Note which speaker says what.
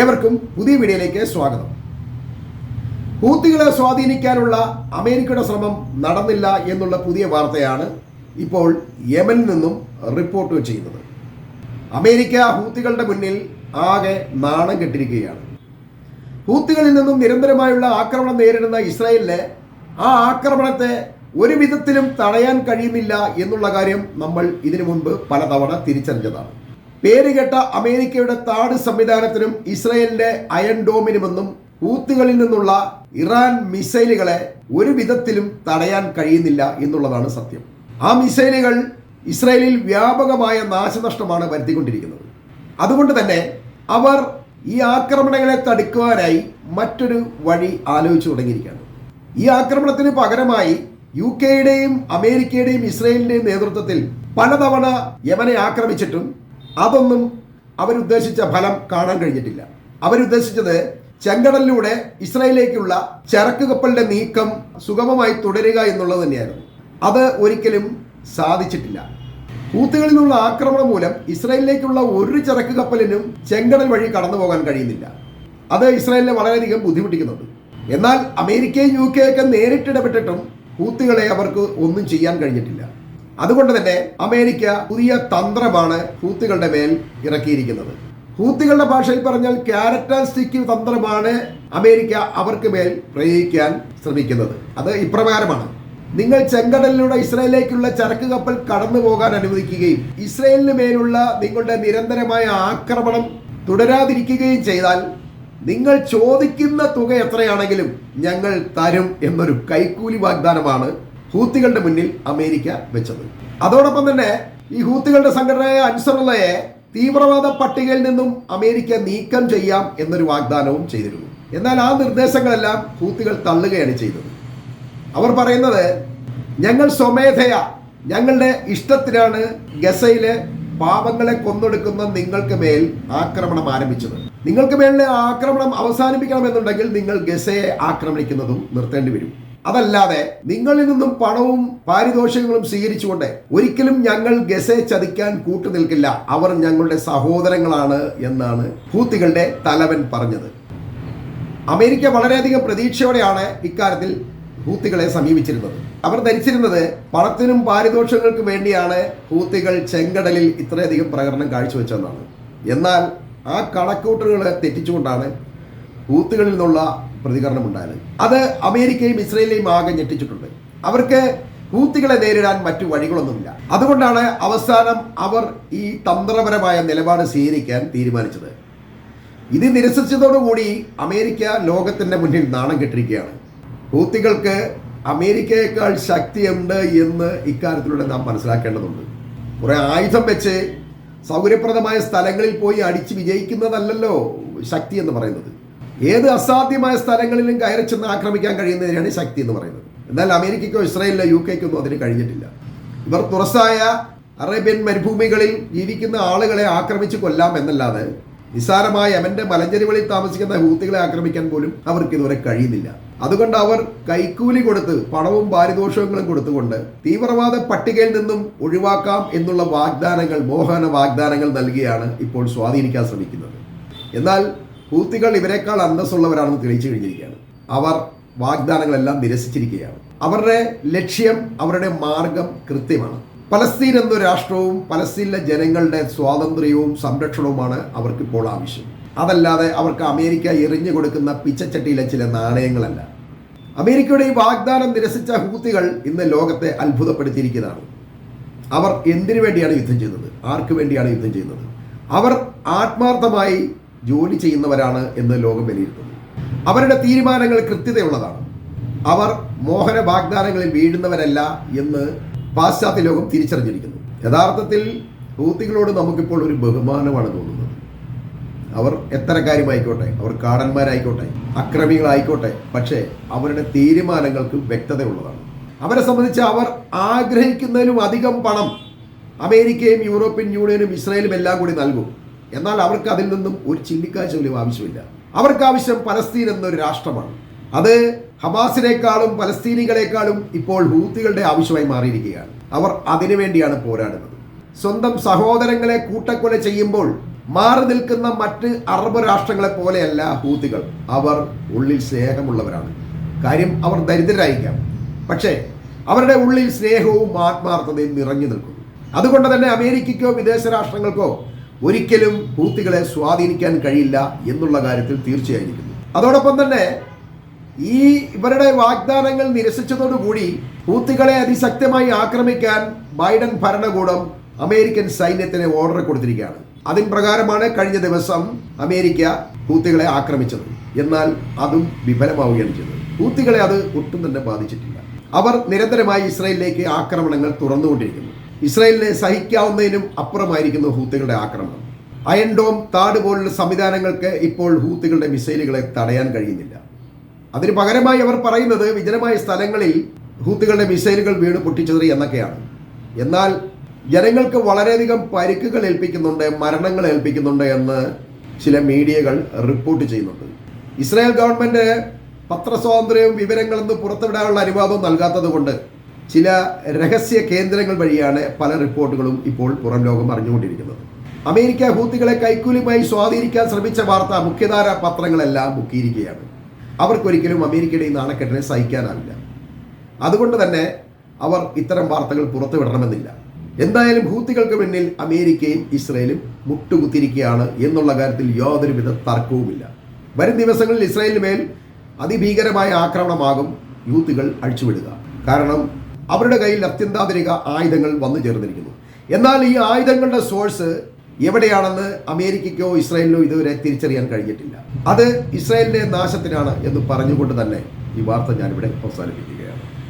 Speaker 1: ഏവർക്കും പുതിയ വീഡിയോയിലേക്ക് സ്വാഗതം. ഹൂത്തികളെ സ്വാധീനിക്കാനുള്ള അമേരിക്കയുടെ ശ്രമം നടന്നില്ല എന്നുള്ള പുതിയ വാർത്തയാണ് ഇപ്പോൾ യമനിൽ നിന്നും റിപ്പോർട്ട് ചെയ്യുന്നത്. അമേരിക്ക ഹൂത്തികളുടെ മുന്നിൽ ആകെ നാണം കെട്ടിരിക്കുകയാണ്. ഹൂത്തികളിൽ നിന്നും നിരന്തരമായുള്ള ആക്രമണം നേരിടുന്ന ഇസ്രായേലിലെ ആ ആക്രമണത്തെ ഒരു വിധത്തിലും തടയാൻ കഴിയുന്നില്ല എന്നുള്ള കാര്യം നമ്മൾ ഇതിനു മുൻപ് പലതവണ തിരിച്ചറിഞ്ഞതാണ്. പേരുകെട്ട അമേരിക്കയുടെ താട് സംവിധാനത്തിനും ഇസ്രയേലിന്റെ അയൺ ഡോമിനുമെന്നും ഊത്തുകളിൽ നിന്നുള്ള ഇറാൻ മിസൈലുകളെ ഒരു വിധത്തിലും തടയാൻ കഴിയുന്നില്ല എന്നുള്ളതാണ് സത്യം. ആ മിസൈലുകൾ ഇസ്രയേലിൽ വ്യാപകമായ നാശനഷ്ടമാണ് വരുത്തിക്കൊണ്ടിരിക്കുന്നത്. അതുകൊണ്ട് തന്നെ അവർ ഈ ആക്രമണങ്ങളെ തടുക്കുവാനായി മറ്റൊരു വഴി ആലോചിച്ചു തുടങ്ങിയിരിക്കുകയാണ്. ഈ ആക്രമണത്തിന് പകരമായി യു കെയുടെയും അമേരിക്കയുടെയും ഇസ്രയേലിന്റെയും നേതൃത്വത്തിൽ പലതവണ യമനെ ആക്രമിച്ചിട്ടും അതൊന്നും അവരുദ്ദേശിച്ച ഫലം കാണാൻ കഴിഞ്ഞിട്ടില്ല. അവരുദ്ദേശിച്ചത് ചെങ്കടലിലൂടെ ഇസ്രായേലിലേക്കുള്ള ചരക്ക് കപ്പലിന്റെ നീക്കം സുഗമമായി തുടരുക എന്നുള്ളത് തന്നെയായിരുന്നു. അത് ഒരിക്കലും സാധിച്ചിട്ടില്ല. ഹൂത്തുകളിൽ നിന്നുള്ള ആക്രമണം മൂലം ഇസ്രായേലിലേക്കുള്ള ഒരു ചരക്ക് കപ്പലിനും ചെങ്കടൽ വഴി കടന്നു പോകാൻ കഴിയുന്നില്ല. അത് ഇസ്രായേലിനെ വളരെയധികം ബുദ്ധിമുട്ടിക്കുന്നുണ്ട്. എന്നാൽ അമേരിക്കയും യു കെ ഒക്കെ നേരിട്ടിടപെട്ടിട്ടും ഹൂത്തുകളെ അവർക്ക് ഒന്നും ചെയ്യാൻ കഴിഞ്ഞിട്ടില്ല. അതുകൊണ്ട് തന്നെ അമേരിക്ക പുതിയ തന്ത്രമാണ് ഹൂത്തുകളുടെ മേൽ ഇറക്കിയിരിക്കുന്നത്. ഹൂത്തുകളുടെ ഭാഷയിൽ പറഞ്ഞാൽ ക്യാരക്ടറിസ്റ്റിക് തന്ത്രമാണ് അമേരിക്ക അവർക്ക് മേൽ പ്രയോഗിക്കാൻ ശ്രമിക്കുന്നത്. അത് ഇപ്രകാരമാണ്. നിങ്ങൾ ചെങ്കടലിലൂടെ ഇസ്രായേലിലേക്കുള്ള ചരക്ക് കപ്പൽ കടന്നു പോകാൻ അനുവദിക്കുകയും ഇസ്രായേലിന് മേലുള്ള നിങ്ങളുടെ നിരന്തരമായ ആക്രമണം തുടരാതിരിക്കുകയും ചെയ്താൽ നിങ്ങൾ ചോദിക്കുന്ന തുക എത്രയാണെങ്കിലും ഞങ്ങൾ തരും എന്നൊരു കൈക്കൂലി വാഗ്ദാനമാണ് ഹൂത്തികളുടെ മുന്നിൽ അമേരിക്ക വെച്ചത്. അതോടൊപ്പം തന്നെ ഈ ഹൂത്തികളുടെ സംഘടനയായ അൻസറുള്ളയെ തീവ്രവാദ പട്ടികയിൽ നിന്നും അമേരിക്ക നീക്കം ചെയ്യാം എന്നൊരു വാഗ്ദാനവും ചെയ്തിരുന്നു. എന്നാൽ ആ നിർദ്ദേശങ്ങളെല്ലാം ഹൂത്തികൾ തള്ളുകയാണ് ചെയ്തത്. അവർ പറയുന്നത് ഞങ്ങൾ സ്വമേധയ. ഞങ്ങളുടെ ഇഷ്ടത്തിനാണ് ഗസയിലെ പാപങ്ങളെ കൊന്നൊടുക്കുന്ന നിങ്ങൾക്ക് മേൽ ആക്രമണം ആരംഭിച്ചത്. നിങ്ങൾക്ക് മേലിലെ ആക്രമണം അവസാനിപ്പിക്കണമെന്നുണ്ടെങ്കിൽ നിങ്ങൾ ഗസയെ ആക്രമിക്കുന്നതും നിർത്തേണ്ടി വരും. അതല്ലാതെ നിങ്ങളിൽ നിന്നും പണവും പാരിതോഷികങ്ങളും സ്വീകരിച്ചുകൊണ്ട് ഒരിക്കലും ഞങ്ങൾ ഗസെ ചതിക്കാൻ കൂട്ടുനിൽക്കില്ല അവർ ഞങ്ങളുടെ സഹോദരങ്ങളാണ് എന്നാണ് ഹൂത്തികളുടെ തലവൻ പറഞ്ഞത്. അമേരിക്ക വളരെയധികം പ്രതീക്ഷയോടെയാണ് ഇക്കാര്യത്തിൽ ഹൂത്തികളെ സമീപിച്ചിരുന്നത്. അവർ ധരിച്ചിരുന്നത് പണത്തിനും പാരിതോഷികങ്ങൾക്കും വേണ്ടിയാണ് ഹൂത്തികൾ ചെങ്കടലിൽ ഇത്രയധികം പ്രകടനം കാഴ്ചവെച്ചതെന്നാണ്. എന്നാൽ ആ കണക്കൂട്ടുകളെ തെറ്റിച്ചുകൊണ്ടാണ് ഹൂത്തുകളിൽ നിന്നുള്ള പ്രതികരണം ഉണ്ടായത് അത് അമേരിക്കയും ഇസ്രയേലിനെയും ആകെ ഞെട്ടിച്ചിട്ടുണ്ട്. അവർക്ക് കൂത്തികളെ നേരിടാൻ മറ്റു വഴികളൊന്നുമില്ല. അതുകൊണ്ടാണ് അവസാനം അവർ ഈ തന്ത്രപരമായ നിലപാട് സ്വീകരിക്കാൻ തീരുമാനിച്ചത്. ഇത് നിരസിച്ചതോടുകൂടി അമേരിക്ക ലോകത്തിന്റെ മുന്നിൽ നാണം കെട്ടിരിക്കുകയാണ്. കൂത്തികൾക്ക് അമേരിക്കയേക്കാൾ ശക്തിയുണ്ട് എന്ന് ഇക്കാര്യത്തിലൂടെ നാം മനസ്സിലാക്കേണ്ടതുണ്ട്. കുറേ ആയുധം വെച്ച് സൗകര്യപ്രദമായ സ്ഥലങ്ങളിൽ പോയി അടിച്ച് വിജയിക്കുന്നതല്ലല്ലോ ശക്തി എന്ന് പറയുന്നത്. ഏത് അസാധ്യമായ സ്ഥലങ്ങളിലും കയറി ചെന്ന് ആക്രമിക്കാൻ കഴിയുന്നതിനാണ് ശക്തി എന്ന് പറയുന്നത്. എന്നാൽ അമേരിക്കയ്ക്കോ ഇസ്രായേലിലോ യു കെക്കോ അതിന് കഴിഞ്ഞിട്ടില്ല. ഇവർ തുറസായ അറേബ്യൻ മരുഭൂമികളിൽ ജീവിക്കുന്ന ആളുകളെ ആക്രമിച്ച് കൊല്ലാം എന്നല്ലാതെ നിസ്സാരമായ യമന്റെ മലഞ്ചെരിവളിൽ താമസിക്കുന്ന ഹൂത്തികളെ ആക്രമിക്കാൻ പോലും അവർക്ക് ഇതുവരെ കഴിയുന്നില്ല. അതുകൊണ്ട് അവർ കൈക്കൂലി കൊടുത്ത് പണവും പാരിതോഷികങ്ങളും കൊടുത്തുകൊണ്ട് തീവ്രവാദ പട്ടികയിൽ നിന്നും ഒഴിവാക്കാം എന്നുള്ള വാഗ്ദാനങ്ങൾ മോഹന വാഗ്ദാനങ്ങൾ നൽകിയാണ് ഇപ്പോൾ സ്വാധീനിക്കാൻ ശ്രമിക്കുന്നത്. എന്നാൽ ഹൂത്തികൾ ഇവരെക്കാൾ അന്തസ്സുള്ളവരാണെന്ന് തെളിയിച്ചു കഴിഞ്ഞിരിക്കുകയാണ്. അവർ വാഗ്ദാനങ്ങളെല്ലാം നിരസിച്ചിരിക്കുകയാണ്. അവരുടെ ലക്ഷ്യം അവരുടെ മാർഗം കൃത്യമാണ്. പലസ്തീൻ എന്ന രാഷ്ട്രവും പലസ്തീനിലെ ജനങ്ങളുടെ സ്വാതന്ത്ര്യവും സംരക്ഷണവുമാണ് അവർക്കിപ്പോൾ ആവശ്യം. അതല്ലാതെ അവർക്ക് അമേരിക്ക എറിഞ്ഞു കൊടുക്കുന്ന പിച്ചച്ചട്ടിയിലെ ചില നാണയങ്ങളല്ല. അമേരിക്കയുടെ ഈ വാഗ്ദാനം നിരസിച്ച ഹൂത്തികൾ ഇന്ന് ലോകത്തെ അത്ഭുതപ്പെടുത്തിയിരിക്കുന്നതാണ്. അവർ എന്തിനു വേണ്ടിയാണ് യുദ്ധം ചെയ്യുന്നത്? ആർക്കു വേണ്ടിയാണ് യുദ്ധം ചെയ്യുന്നത്? അവർ ആത്മാർത്ഥമായി ജോലി ചെയ്യുന്നവരാണ് എന്ന് ലോകം വിലയിരുത്തുന്നു. അവരുടെ തീരുമാനങ്ങൾ കൃത്യതയുള്ളതാണ്. അവർ മോഹന വാഗ്ദാനങ്ങളിൽ വീഴുന്നവരല്ല എന്ന് പാശ്ചാത്യ ലോകം തിരിച്ചറിഞ്ഞിരിക്കുന്നു. യഥാർത്ഥത്തിൽ ഹൂത്തികളോട് നമുക്കിപ്പോൾ ഒരു ബഹുമാനമാണ് തോന്നുന്നത്. അവർ എത്ര കാര്യമായിക്കോട്ടെ അവർ കാടന്മാരായിക്കോട്ടെ അക്രമികളായിക്കോട്ടെ പക്ഷേ അവരുടെ തീരുമാനങ്ങൾക്ക് വ്യക്തതയുള്ളതാണ്. അവരെ സംബന്ധിച്ച് അവർ ആഗ്രഹിക്കുന്നതിലും അധികം പണം അമേരിക്കയും യൂറോപ്യൻ യൂണിയനും ഇസ്രായേലും എല്ലാം കൂടി നൽകും. എന്നാൽ അവർക്ക് അതിൽ നിന്നും ഒരു ചിന്തിക്കാഴ്ച പോലും ആവശ്യമില്ല. അവർക്ക് ആവശ്യം പലസ്തീൻ എന്നൊരു രാഷ്ട്രമാണ്. അത് ഹമാസിനേക്കാളും പലസ്തീനികളെക്കാളും ഇപ്പോൾ ഹൂത്തികളുടെ ആവശ്യമായി മാറിയിരിക്കുകയാണ്. അവർ അതിനുവേണ്ടിയാണ് പോരാടുന്നത്. സ്വന്തം സഹോദരങ്ങളെ കൂട്ടക്കൊല ചെയ്യുമ്പോൾ മാറി നിൽക്കുന്ന മറ്റ് അറബ് രാഷ്ട്രങ്ങളെ പോലെയല്ല ഹൂത്തികൾ. അവർ ഉള്ളിൽ സ്നേഹമുള്ളവരാണ്. കാര്യം അവർ ദരിദ്രരായിരിക്കാം. പക്ഷേ അവരുടെ ഉള്ളിൽ സ്നേഹവും ആത്മാർത്ഥതയും നിറഞ്ഞു നിൽക്കുന്നു. അതുകൊണ്ട് തന്നെ അമേരിക്കയ്ക്കോ വിദേശ രാഷ്ട്രങ്ങൾക്കോ ഒരിക്കലും ഹൂത്തികളെ സ്വാധീനിക്കാൻ കഴിയില്ല എന്നുള്ള കാര്യത്തിൽ തീർച്ചയായിരിക്കുന്നു അതോടൊപ്പം തന്നെ ഈ ഇവരുടെ വാഗ്ദാനങ്ങൾ നിരസിച്ചതോടുകൂടി ഹൂത്തികളെ അതിശക്തമായി ആക്രമിക്കാൻ ബൈഡൻ ഭരണകൂടം അമേരിക്കൻ സൈന്യത്തിന് ഓർഡർ കൊടുത്തിരിക്കുകയാണ്. അതിൻ പ്രകാരമാണ് കഴിഞ്ഞ ദിവസം അമേരിക്ക ഹൂത്തികളെ ആക്രമിച്ചത്. എന്നാൽ അതും വിഫലമാവുകയാണ് ചെയ്തത്. ഹൂത്തികളെ അത് ഒട്ടും തന്നെ ബാധിച്ചിട്ടില്ല. അവർ നിരന്തരമായി ഇസ്രയേലിലേക്ക് ആക്രമണങ്ങൾ തുറന്നുകൊണ്ടിരിക്കുന്നു. ഇസ്രായേലിനെ സഹിക്കാവുന്നതിനും അപ്പുറമായിരിക്കുന്നു ഹൂത്തികളുടെ ആക്രമണം. അയൺഡോം താട് പോലുള്ള സംവിധാനങ്ങൾക്ക് ഇപ്പോൾ ഹൂത്തുകളുടെ മിസൈലുകളെ തടയാൻ കഴിയുന്നില്ല. അതിന് പകരമായി അവർ പറയുന്നത് വിജനമായ സ്ഥലങ്ങളിൽ ഹൂത്തുകളുടെ മിസൈലുകൾ വീണ് പൊട്ടിച്ചെറി എന്നൊക്കെയാണ്. എന്നാൽ ജനങ്ങൾക്ക് വളരെയധികം പരിക്കുകൾ ഏൽപ്പിക്കുന്നുണ്ട് മരണങ്ങൾ ഏൽപ്പിക്കുന്നുണ്ട് എന്ന് ചില മീഡിയകൾ റിപ്പോർട്ട് ചെയ്യുന്നുണ്ട്. ഇസ്രായേൽ ഗവൺമെന്റ് പത്രസ്വാതന്ത്ര്യവും വിവരങ്ങളൊന്നും പുറത്തുവിടാനുള്ള അനുവാദവും നൽകാത്തത് കൊണ്ട് ചില രഹസ്യ കേന്ദ്രങ്ങൾ വഴിയാണ് പല റിപ്പോർട്ടുകളും ഇപ്പോൾ പുറം ലോകം അറിഞ്ഞുകൊണ്ടിരിക്കുന്നത്. അമേരിക്ക ഹൂത്തികളെ കൈക്കൂലിയുമായി സ്വാധീനിക്കാൻ ശ്രമിച്ച വാർത്ത മുഖ്യധാര പത്രങ്ങളെല്ലാം മുക്കിയിരിക്കുകയാണ്. അവർക്കൊരിക്കലും അമേരിക്കയുടെ ഈ നാണക്കെട്ടിനെ സഹിക്കാനാവില്ല. അതുകൊണ്ട് തന്നെ അവർ ഇത്തരം വാർത്തകൾ പുറത്തുവിടണമെന്നില്ല. എന്തായാലും ഹൂത്തികൾക്ക് മുന്നിൽ അമേരിക്കയും ഇസ്രയേലും മുട്ടുകുത്തിരിക്കുകയാണ് എന്നുള്ള കാര്യത്തിൽ യാതൊരുവിധ തർക്കവുമില്ല. വരും ദിവസങ്ങളിൽ ഇസ്രയേലിന് മേൽ അതിഭീകരമായ ആക്രമണമാകും യൂത്തുകൾ അഴിച്ചുവിടുക. കാരണം അവരുടെ കയ്യിൽ അത്യന്താധുനിക ആയുധങ്ങൾ വന്നു ചേർന്നിരിക്കുന്നു. എന്നാൽ ഈ ആയുധങ്ങളുടെ സോഴ്സ് എവിടെയാണെന്ന് അമേരിക്കയ്ക്കോ ഇസ്രായേലിനോ ഇതുവരെ തിരിച്ചറിയാൻ കഴിഞ്ഞിട്ടില്ല. അത് ഇസ്രായേലിന്റെ നാശത്തിനാണ് എന്ന് പറഞ്ഞുകൊണ്ട് തന്നെ ഈ വാർത്ത ഞാനിവിടെ അവസാനിപ്പിക്കുക